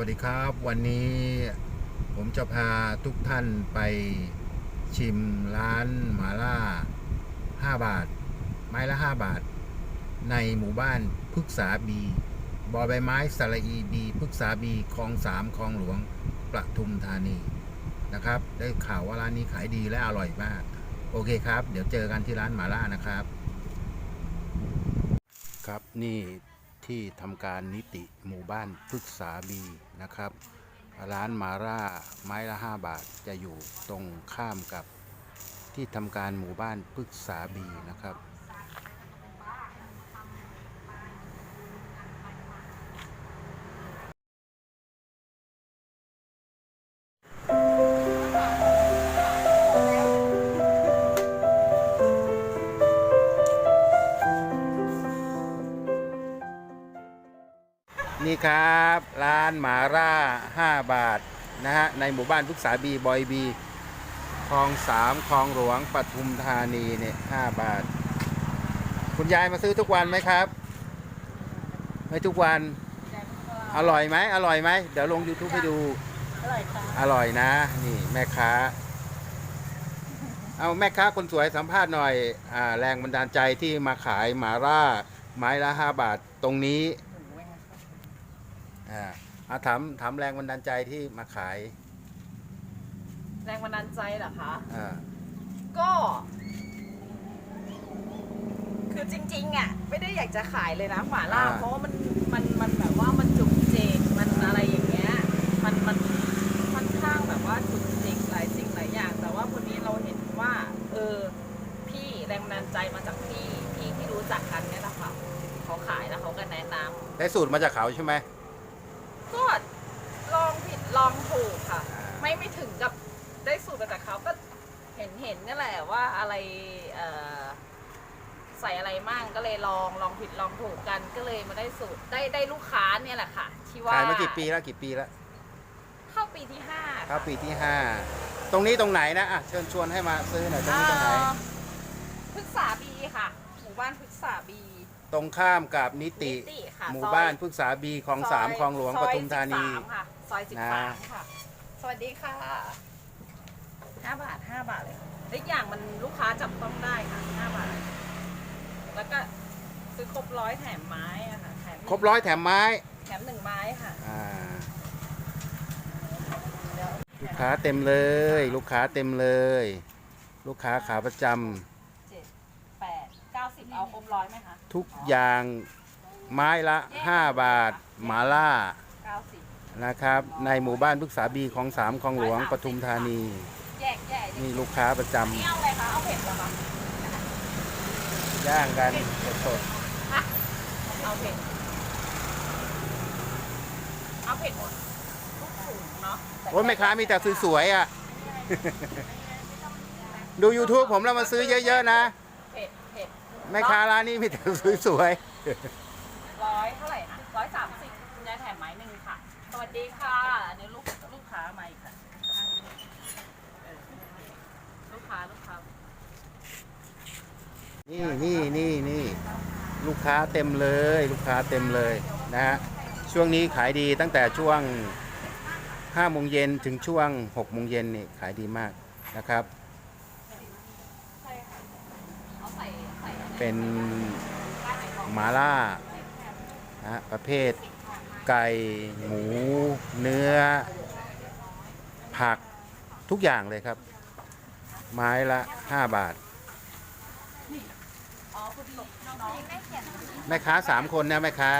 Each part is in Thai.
วัสดีครับวันนี้ผมจะพาทุกท่านไปชิมร้านหมาล่า 5 บาท ไม้ละ 5 บาท ในหมู่บ้านพฤกษาบี บอใบไม้สระอีบีพฤกษาบีคลองสามคลองหลวงประทุมธานีนะครับ ได้ข่าวว่าร้านนี้ขายดีและอร่อยมาก โอเคครับ เดี๋ยวเจอกันที่ร้านหมาล่านะครับ ครับนี่ ที่ทำการนิติหมู่บ้านพฤกษาบีนะครับ ร้านมาร่าไม้ละ 5 บาทจะอยู่ตรงข้ามกับที่ทำการหมู่บ้านพฤกษาบีนะครับ ครับ ร้านหมาร่า 5 บาท นะฮะ ในหมู่บ้านพฤกษาบี บอยบีคลองสามคลองหลวงปทุมธานีเนี่ยห้าบาท คุณยายมาซื้อทุกวันไหมครับ ไม่ทุกวัน อร่อยไหมอร่อยไหม เดี๋ยวลง YouTube ให้ดู อร่อยค่ะอร่อยนะ นี่แม่ค้า เอาแม่ค้าคนสวยสัมภาษณ์หน่อยอ่าแรงบันดาลใจที่มาขายหมาร่าไม้ละ5บาทตรงนี้ อ่าเอาถามถามแรงบันดาลใจที่มาขายแรงบันดาลใจเหรอคะ อ่าก็ คือจริงๆอะไม่ได้อยากจะขายเลยนะหมาล่า เพราะว่ามันมันมันแบบว่ามันจุกเจกมันอะไรอย่างเงี้ย มันมันค่อนข้างแบบว่าจุกจิกหลายสิ่งหลายอย่าง แต่ว่าวันนี้เราเห็นว่า เออ พี่แรงบันดาลใจมาจากพี่พี่ที่รู้จักกันเนี่ยแหละค่ะเขาขายแล้วเขาก็แนะนำได้สูตรมาจากเขาใช่ไหมก็ลองผิด ลองถูกค่ะอ่าไม่ไม่ถึงกับได้สูตรมาจากเขาก็เห็นเห็นนี่แหละว่าอะไรเอ่อใส่อะไรมั่งก็เลยลองลองผิดลองถูกกันก็เลยมาได้สูตรได้ได้ลูกค้าเนี่ยแหละค่ะ ที่ว่าขายมากี่ปีแล้วกี่ปีแล้วเข้าปีที่ห้าครับปีที่ห้าตรงนี้ตรงไหนนะอะเชิญชวนให้มาซื้อหน่อยตรงนี้ตรงไหนเอ่อพฤกษาบีค่ะ หมู่บ้านพฤกษาบี ตรงข้ามกับนิตินิติค่ะหมู่ซอยบ้านพฤกษาบีคลองสามซยคลองหลวงซปอยทุมธานี13ค่ะ ซอยสิบนะสามค่ะ สวัสดีค่ะห้าบาทห้าบาทเลยทุกอย่างมันลูกค้าจับต้องได้ค่ะห้าบาท แล้วก็ซื้อครบร้อยแถมไม้อะค่ะแถมครบร้อยแถมไม้ แถมหนึ่งไม้ค่ะอ่าเดี๋ยวลูกค้าเต็มเลย ลูกค้าเต็มเลย ลูกค้าขาประจเจ็ดแปดเก้าสิบเอาครบร้อยไหมคะำทุกอย่างไม้ละ 5 บาทหมาล่าเก้าสิบ นะครับ ในหมู่บ้านพฤกษาบีคลองสามคลองหลวงปทุมธานีแยกแยกนี่ลูกค้าประจนี่เอาอะไรคะเอาเผ็ดเหรอคะำย่างกันสดอะเอาเผ็ดเอาเผ็ดหมดทุกถุงเนาะๆโอ้ยแม่ค้ามีแต่สวยๆอะ ดู YouTube ผมแล้วมาซื้อเยอะๆนะ เผ็ดเผ็ดแม่ค้าร้านนี้มีแต่สวยร้ ดีค่ะอันนี้ลูกลูกค้ามาอีกค่ะเออลูกค้าลูกค้าๆนี่นี่นี่นี่ลูกค้าเต็มเลย ลูกค้าเต็มเลยนะฮะช่วงนี้ขายดีตั้งแต่ช่วง5โมงเย็นถึงช่วง6โมงเย็นนี่ขายดีมากนะครับใช่ค่ะเอาใส่ใส่เป็นป้ายไหนบอกหมาล่านะฮะประเภท ไก่ หมู เนื้อ ผักทุกอย่างเลยครับ ไม้ละ 5 บาทอ๋อคุณหลบาทแม่ค้า 3 คนนะแม่ค้า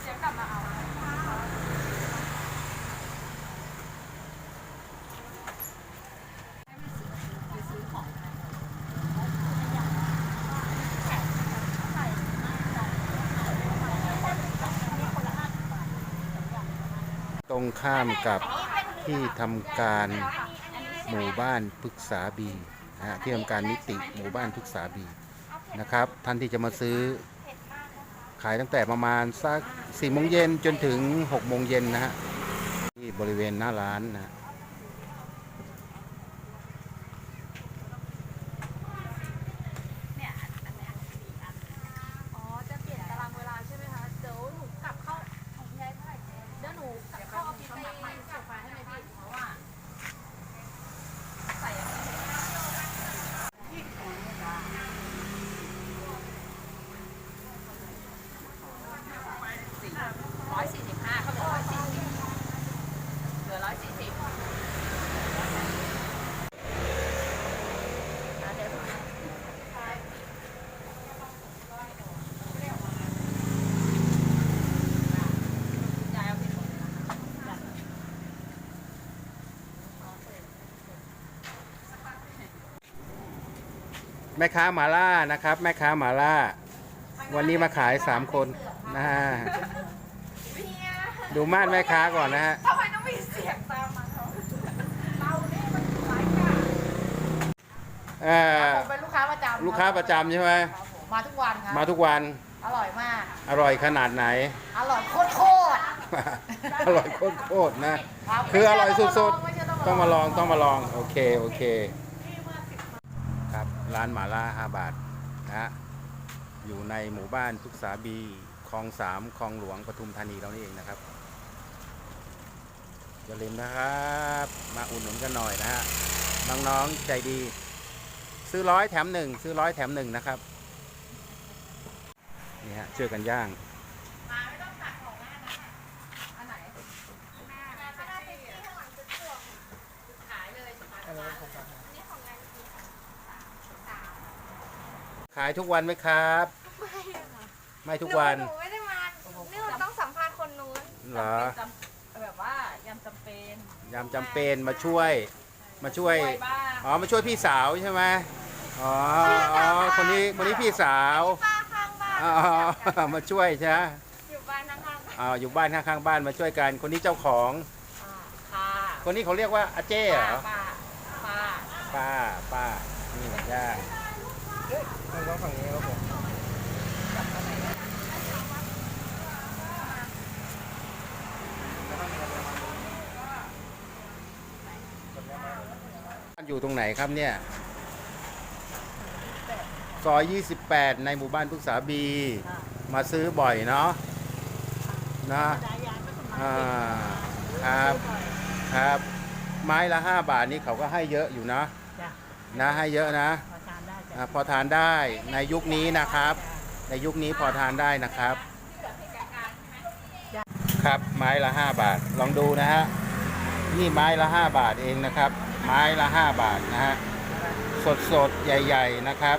เสียงกลับมาเอาซื้อของ ต รงข้ามกับที่ทำการหมู่บ้านพฤกษาบีนะฮะที่ทำการนิติหมู่บ้านพฤกษาบีนะครับ ท่านที่จะมาซื้อขายตั้งแต่ประมาณสักสี่โมงเย็นจนถึง6โมงเย็นนะฮะที่บริเวณหน้าร้านนะฮะ เนี่ย แม่ค้าหมาล่านะครับ แม่ค้าหมาล่า วันนี้มาขายสามคนนะฮะเมียดูมาดแม่ค้าก่อนนะฮะทำไมต้องมีเสียงตามมาเขาเราเนี่ยมันขายกาเอ่อผมเป็นลูกค้าประจำลูกค้าประจำใช่ไหมครับผมมาทุกวันครับมาทุกวันอร่อยมาก อร่อยขนาดไหน อร่อยโคตรโคตรอร่อยโคตรๆนะรับคืออร่อยสุดไม่เชื่ๆต้องมาลองต้องมาลอง โอเค โอเคค ร้านหมาล่า5บาทนะฮะอยู่ในหมู่บ้านพุกษาบีคลองสามคลองหลวงปทุมธานีเรานี่เองนะครับอย่าลืมนะครับ มาอุดหนุนกันหน่อยนะฮะน้องๆใจดี ซื้อร้อยแถมหนึ่งซื้อร้อยแถมหนึ่งนะครับนี่ฮะช่วยกันย่าง มาไม่ต้องตัดของหน้านะอันไหนหน้าหน้าเซ็กซี่อะขายเลยใช่ไหมนี่ของงานจริง ขายทุกวันไหมครับ ไม่ค่ะไม่ทุกวัน หนูไม่ได้มานี่เราต้องสัมภาษณ์คนนู้นเหรอ จำเป็นจำแบบว่ายำจำเป็นยามจำเป็นมาช่วย มาช่วยช่วย บ้าง อ๋อ มาช่วยพี่สาวใช่ไหมอ๋ออ๋อคนนี้ คนนี้พี่สาว ป้าข้างบ้านอ๋อ มาช่วยใช่ไหมอยู่บ้านข้างๆบ้านอ๋ออยู่บ้านข้างๆบ้านมาช่วยกัน คนนี้เจ้าของ อ่าค่ะคนนี้เขาเรียกว่าอาเจ้เหรอ ป้าป้าป้าป้านี่ย่าง อยู่ตรงไหนครับเนี่ย ซอย 28 ในหมู่บ้านพฤกษาบี มาซื้อบ่อยเนาะนะอ่าครับครับ ไม้ละ 5 บาทนี่เขาก็ให้เยอะอยู่นะจ้ะนะให้เยอะนะ พอทานได้จ้ะอ่าพอทานได้ในยุคนี้นะครับ ในยุคนี้พอทานได้นะครับ ครับไม้ละ 5 บาทลองดูนะฮะนี่ไม้ละ 5 บาทเองนะครับ ไม้ละ 5 บาทนะฮะสดสดๆใหญ่ ๆนะครับ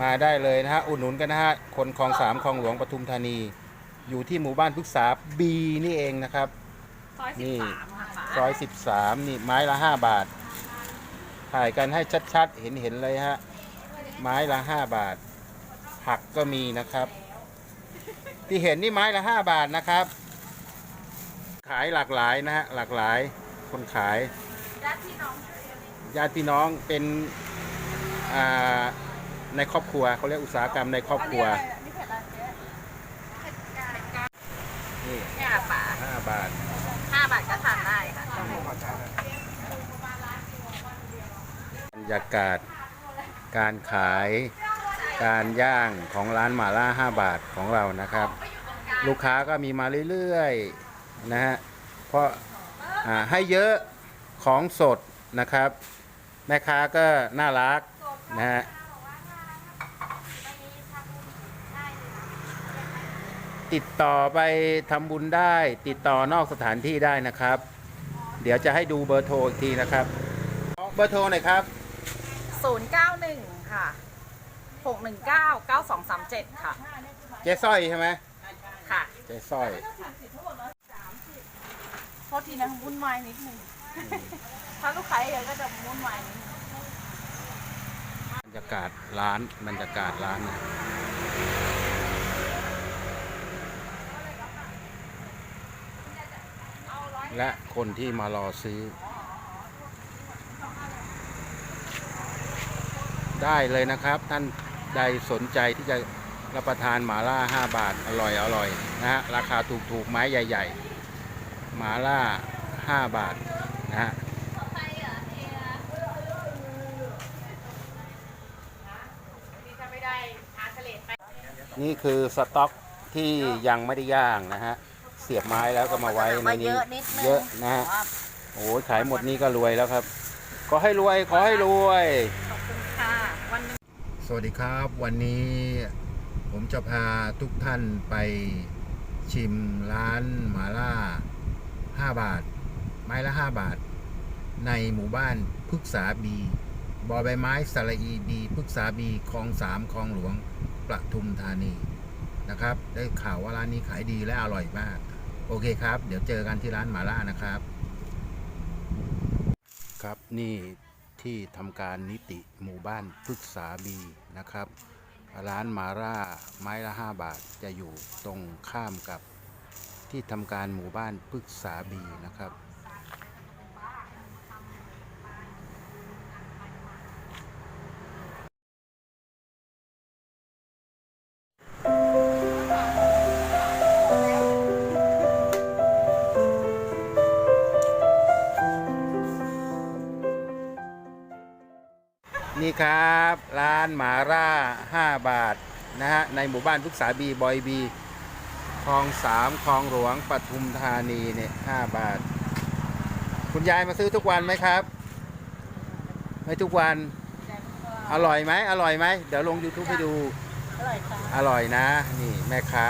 มาได้เลยนะฮะอุดหนุนกันนะฮะคนคลองสามคลองหลวงปทุมธานี อยู่ที่หมู่บ้านพฤกษาบีนี่เองนะครับซอยสินี่บสามค่ะป้าซอย13 นี่ไม้ละ 5 บาท ถ่ายกันให้ชัดๆ เห็นๆเลยฮะ ไม้ละ5บาท ผักก็มีนะครับ ที่เห็นนี่ไม้ละ5บาทนะครับ ขายหลากหลายนะฮะ หลากหลายคนขาย ญาติพี่น้องญาติพี่น้องเป็นอ่าในครอบครัวเขาเรียกอุตสาหกรรมในครอบครัวอันนี้เผ็ดอะไรเจ๊นี่เนี่ยป้า5บาทห้าบาทก็ทานได้ค่ะ บรร ยากาศ การขาย การย่างของร้านหมาล่า 5 บาทของเรานะครับ ลูกค้าก็มีมาเรื่อยๆนะฮะเพราะให้เยอะของสดนะครับ แม่ค้าก็น่ารักนะฮะติดต่อไปทำบุญได้ ติดต่อนอกสถานที่ได้นะครับ เดี๋ยวจะให้ดูเบอร์โทรอีกทีนะครับ เบอร์โทรหน่อยครับ ศูนย์เก้าหนึ่งค่ะหกหนึ่งเก้าเก้าสองสามเจ็ดค่ะ เจ๊สร้อยใช่ไหมค่ะ เจ๊สร้อย โทษทีนะวุ่นวายนิดนึงถ้าลูกค้าเยอะก็จะวุ่นวายนิดนึงบรรยากาศร้านบรรยากาศร้านนะและคนที่มารอซื้อ ได้เลยนะครับ ท่านใดสนใจที่จะรับประทานหมาล่า 5 บาทอร่อยอร่อยนะฮะราคาถูกถูกๆไม้ใหญ่ ๆ หมาล่า 5 บาทนะฮะถ้าไม่ได้ทานทะเลไปนี่คือสต็อกที่ยังไม่ได้ย่างนะฮะ เสียบไม้แล้วก็มาไว้ในนี้เยอะนิดนึงเยอะนะฮะโอ้ยขายหมดนี่ก็รวยแล้วครับ ขอให้รวยขอให้รวย ขอบคุณค่ะ วันหนึง สวัสดีครับ วันนี้ผมจะพาทุกท่านไปชิมร้านหมาล่า 5 บาท ไม้ละ 5 บาท ในหมู่บ้านพฤกษาบีบอใบไม้สระอีบีพฤกษาบีคลองสามคลองหลวงประทุมธานีนะครับ ได้ข่าวว่าร้านนี้ขายดีและอร่อยมาก โอเคครับ เดี๋ยวเจอกันที่ร้านหมาล่านะครับ ครับนี่ ที่ทำการนิติหมู่บ้านพฤกษาบีนะครับ ร้านมาร่าไม้ละ 5 บาทจะอยู่ตรงข้ามกับที่ทำการหมู่บ้านพฤกษาบีนะครับ นี่ครับ ร้านหมาร่า 5 บาท นะฮะ ในหมู่บ้านพฤกษาบี บอยบีคลองสามคลองหลวงปทุมธานีเนี่ย5บาท คุณยายมาซื้อทุกวันไหมครับ ไม่ทุกวัน อร่อยไหม อร่อยไหม เดี๋ยวลง YouTube ให้ดู อร่อยค่ะอร่อยนะ นี่แม่ค้า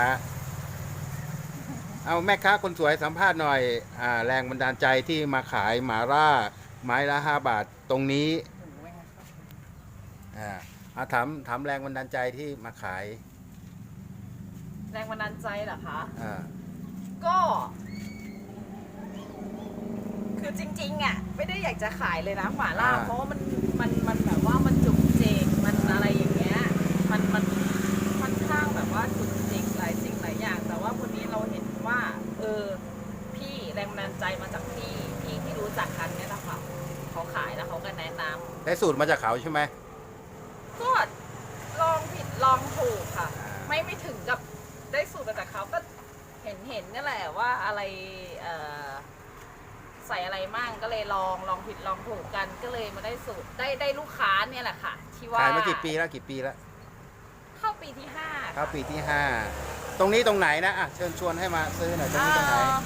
เอาแม่ค้าคนสวยสัมภาษณ์หน่อยอาแรงบันดาลใจที่มาขายหมาล่าไม้ละ5บาทตรงนี้ อ่าเอาถามถามแรงบันดาลใจที่มาขายแรงบันดาลใจเหรอคะ อ่าก็ คือจริงๆอะไม่ได้อยากจะขายเลยนะหมาล่าอ่า เพราะว่ามันมันมันแบบว่ามันจุกเจกมันอะไรอย่างเงี้ย มันมันค่อนข้างแบบว่าจุกเจกหลายสิ่งหลายอย่าง แต่ว่าวันนี้เราเห็นว่า เออ พี่แรงบันดาลใจมาจากพี่พี่ที่รู้จักกันเนี่ยแหละค่ะเขาขายแล้วเขาก็แนะนำได้สูตรมาจากเขาใช่ไหมก็ลองผิด ลองถูกค่ะอ่าไม่ไม่ถึงกับได้สูตรมาจากเขาก็เห็นเห็นนี่แหละว่าอะไรเอ่อใส่อะไรมั่งก็เลยลองลองผิดลองถูกกันก็เลยมาได้สูตรได้ได้ลูกค้าเนี่ยแหละค่ะที่ว่าขายมากี่ปีแล้วกี่ปีแล้วเข้าปีที่ห้าเข้าปีที่ห้าตรงนี้ตรงไหนนะอะเชิญชวนให้มาซื้อหน่อยตรงนี้ตรงไหนเอ่อ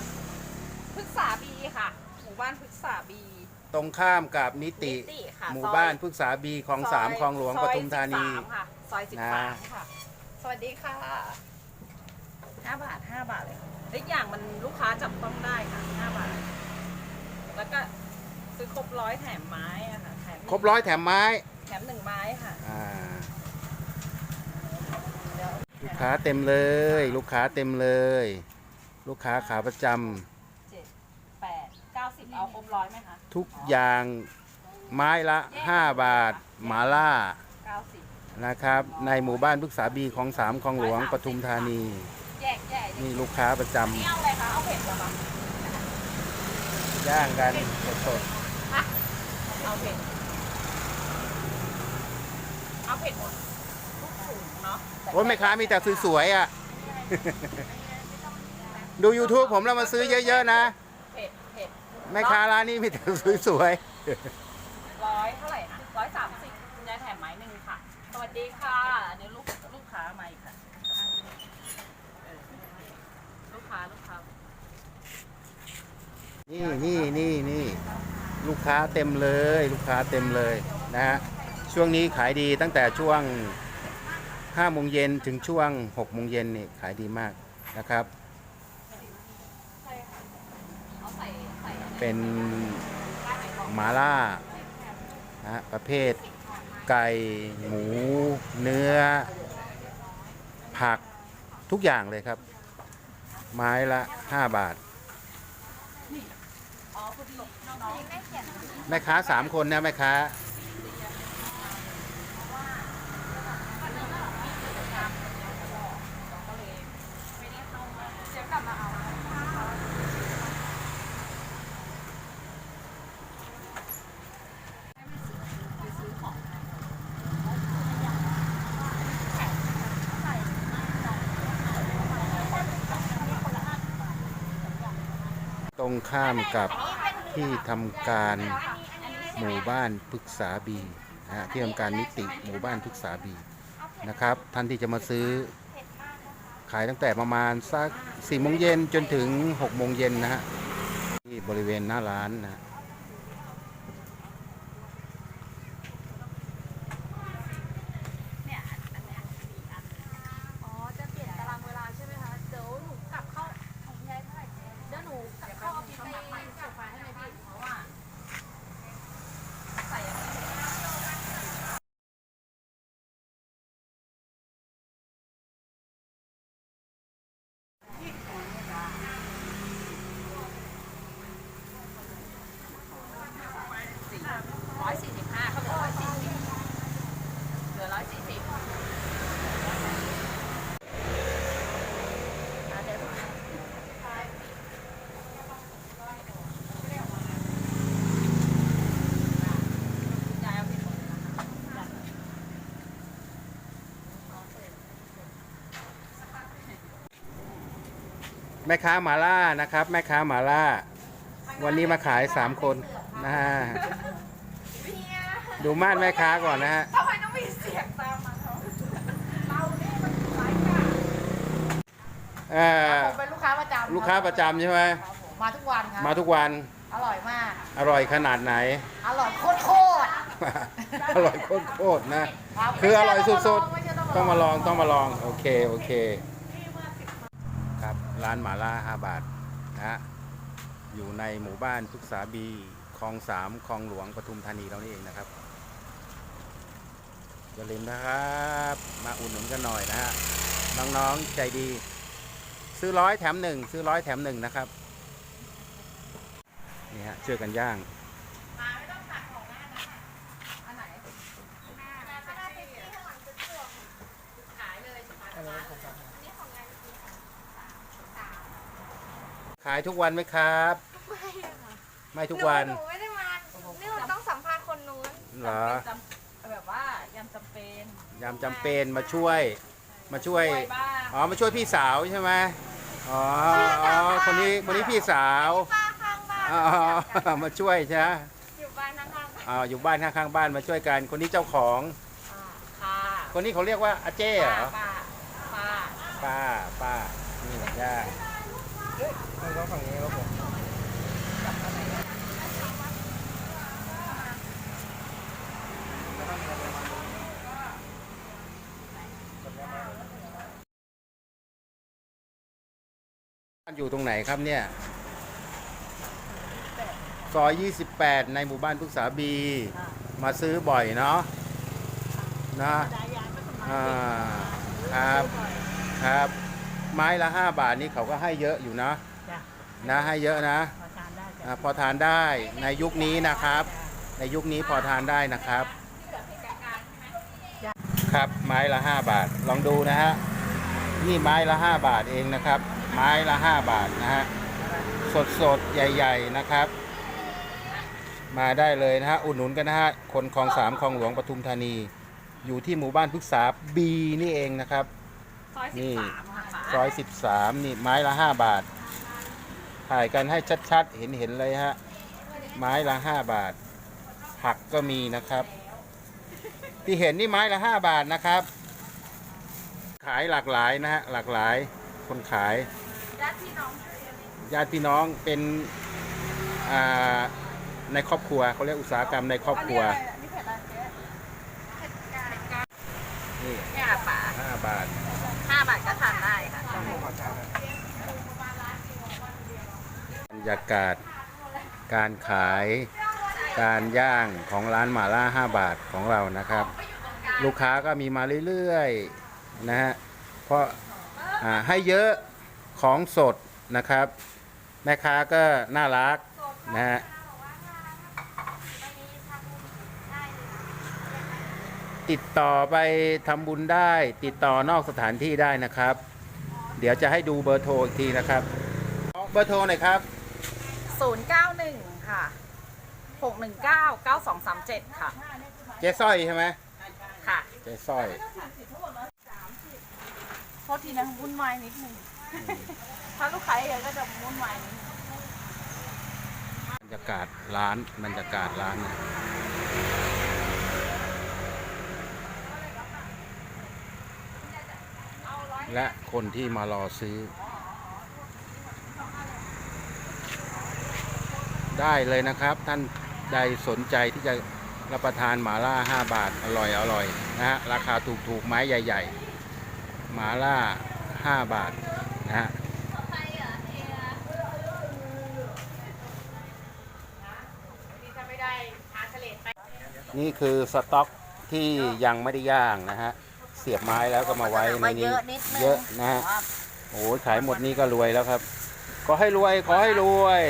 พฤกษาบีค่ะ หมู่บ้านพฤกษาบีตรงข้ามกับนิตินิติค่ะหมู่ซอยบ้านพฤกษาบีคลองสามซยคลองหลวงซปอยทุมธานี13ค่ะ ซอยสิบนะสามค่ะ สวัสดีค่ะห้าบาทห้าบาทเลยค่ะและอีกอย่างมันลูกค้าจับต้องได้ค่ะห้าบาท แล้วก็ซื้อครบร้อยแถมไม้อะค่ะแถมครบร้อยแถมไม้ แถมหนึ่งไม้ค่ะอ่า เดี๋ยวลูกค้าเต็มเลย ลูกค้าเต็มเลย ลูกค้าขาประจเจ็ดแปดเก้าสิบเอาครบร้อยไหมคะำทุกอย่างไม้ละ 5 บาทหมาล่าเก้าสิบ นะครับ ในหมู่บ้านพฤกษาบีของสามคลองหลวงปทุมธานี แยกแยกนี่ลูกค้าประจนี่เอาอะไรคะ เอาเผ็ดเหรอคะำย่างกันสดฮะเอาเผ็ด เอาเผ็ดหมดทุกถุงเนาะๆโอ้ยแม่ค้ามีแต่สวยๆอะ ดู YouTube ผมแล้วมาซื้อเยอะๆนะ เผ็ดเผ็ดแม่ค้าร้านนี้มีแต่สวยร้อยเท่าไห วัสดีค่ะอันนี้ลูกลูกค้ามาอีกค่ะเออลูกค้าลูกค้าๆนี่นี่นี่นี่ลูกค้าเต็มเลย ลูกค้าเต็มเลยนะฮะช่วงนี้ขายดีตั้งแต่ช่วง5โมงเย็นถึงช่วง6โมงเย็นนี่ขายดีมากนะครับใช่ค่ะเอาใส่ใส่อะไรเป็นป้ายไหนบอกหมาล่านะฮะประเภท ไก่ หมู เนื้อ ผักทุกอย่างเลยครับ ไม้ละ 5 บาทอ๋อคุณหลบาทแม่ค้าสามคนนะแม่ค้า ก็เลยไม่ได้เข้ามาเดี๋ยวกลับมาเอาไปซื้อของ ตรง ข้ามกับที่ทำการหมู่บ้านพึกษาบีนะฮะที่ทำการนิติหมู่บ้านพึกษาบีนะครับท่านที่จะมาซื้อขายตั้งแต่ประมาณสัก4โมงเย็นจนถึง6โมงเย็นนะฮะที่บริเวณหน้าร้านนะฮะ เนี่ยอันเนี้ยสี่อัน อ๋อ จะเปลี่ยนตารางเวลาใช่ไหมคะ เดี๋ยวหนูกลับเข้าของยายเท่าไหร่เดี๋ยวหนูกลับเข้าออฟฟิศไปส่งไฟล์ให้เลยพี่ เพราะว่าใส่อันนี้ แม่ค้าหมาล่านะครับ แม่ค้าหมาล่า วันนี้มาขายสามคนนะฮะดูมาดแม่ค้าก่อนนะฮะทำไมต้องมีเสียงตามมาเขาเราเนี่ยมันไร้กาดเอ่อผมเป็นลูกค้าประจำลูกค้าประจำใช่ไหมครับผมมาทุกวันครับมาทุกวันอร่อยมาก อร่อยขนาดไหน อร่อยโคตรโคตรอร่อยโคตรๆนะรับคืออร่อยสุดไม่ใช่ๆต้องมาลองต้องมาลอง โอเค โอเคค ร้านหมาล่า5บาทนะฮะอยู่ในหมู่บ้านทุกษาบีคลองสามคลองหลวงปทุมธานีเรานี่เองนะครับอย่าลืมนะครับ มาอุดหนุนกันหน่อยนะฮะน้องๆใจดี ซื้อร้อยแถมหนึ่งซื้อร้อยแถมหนึ่งนะครับนี่ฮะช่วยกันย่าง มาไม่ต้องตัดของหน้านะอันไหนแม่แม่ก็ได้เป็นที่ข้างหลังจะจวงขายเลยใช่ไหมอันนี้ของงานจริงสาม ขายทุกวันไหมครับ ไม่ค่ะไม่ทุกวัน หนูไม่ได้มานี่หนูต้องสัมภาษณ์คนนู้นเหรอจำเป็นจำแบบว่ายำจำเป็นยามจำเป็นมาช่วย มาช่วยช่วยบ้างอ๋อ มาช่วยพี่สาวใช่ไหมอ๋ออ๋อคนนี้ คนนี้พี่สาว ป้าข้างบ้านอ๋อ มาช่วยใช่ไหมอยู่บ้านข้างบ้านอ๋ออยู่บ้านข้างๆบ้านมาช่วยกัน คนนี้เจ้าของ อ่าค่ะคนนี้เขาเรียกว่าอาเจ้เหรอ ป้าป้าป้าป้านี่ย่า ต้องฝั่งนี้ครับผมอยู่ตรงไหนครับเนี่ย ซอย 28 ในหมู่บ้านทุกษาบี มาซื้อบ่อยเนาะนะครอ่าครับ ครับ ไม้ละ 5 บาทนี่เขาก็ให้เยอะอยู่นะ นะให้เยอะนะพอทานได้จ้ะอ่าพอทานได้ในยุคนี้นะครับ ในยุคนี้พอทานได้นะครับ ครับไม้ละ 5 บาทลองดูนะฮะนี่ไม้ละ 5 บาทเองนะครับ ไม้ละ 5 บาทนะฮะสดสดๆใหญ่ ๆนะครับ มาได้เลยนะฮะอุดหนุนกันนะฮะคนคลองสามคลองหลวงปทุมธานี อยู่ที่หมู่บ้านพฤกษาบีนี่เองนะครับ ซอยสินี่บสามค่ะซอย 13 นี่ไม้ละ 5 บาท ถ่ายกันให้ชัดๆ เห็นเห็นๆเลยฮะ ไม้ละ5บาท ผักก็มีนะครับ ที่เห็นนี่ไม้ละ5บาทนะครับ ขายหลากหลายนะฮะ หลากหลายคนขาย ญาติพี่น้องช่วยกันญาติพี่น้องเป็นอ่าในครอบครัวเขาเรียกอุตสาหกรรมในครอบครัวนี่เผ็ดอะไรเจ๊นี่เนี่ยป่า5บาท ห้าบาทก็ทานได้ค่ะ บรรยากาศการขายการย่างของร้านหมาล่า 5 บาทของเรานะครับ ลูกค้าก็มีมาเรื่อยๆนะฮะเพราะให้เยอะของสดนะครับ แม่ค้าก็น่ารักนะฮะติดต่อไปทำบุญได้ ติดต่อนอกสถานที่ได้นะครับ เดี๋ยวจะให้ดูเบอร์โทรอีกทีนะครับเบอร์โทรหน่อยครับ ศูนย์เก้าหนึ่งค่ะหกหนึ่งเก้าเก้าสองสามเจ็ดค่ะ เจ๊สร้อยใช่ไหมค่ะ เจ๊สร้อย โทษทีนะวุ่นวายนิดนึงถ้าลูกค้าเยอะก็จะวุ่นวายนิดนึงบรรยากาศร้านบรรยากาศร้านนะและคนที่มารอซื้อ ได้เลยนะครับ ท่านใดสนใจที่จะรับประทานหมาล่า 5 บาทอร่อยอร่อยนะฮะราคาถูกถูกๆไม้ใหญ่ ๆ หมาล่า 5 บาทนะฮะนี่ถ้าไม่ได้ทานทะเลไปนี่คือสต็อกที่ยังไม่ได้ย่างนะฮะ เสียบไม้แล้วก็มาไว้ในนี้เยอะนะฮะโอ้ยขายหมดนี่ก็รวยแล้วครับ ขอให้รวยขอให้รวย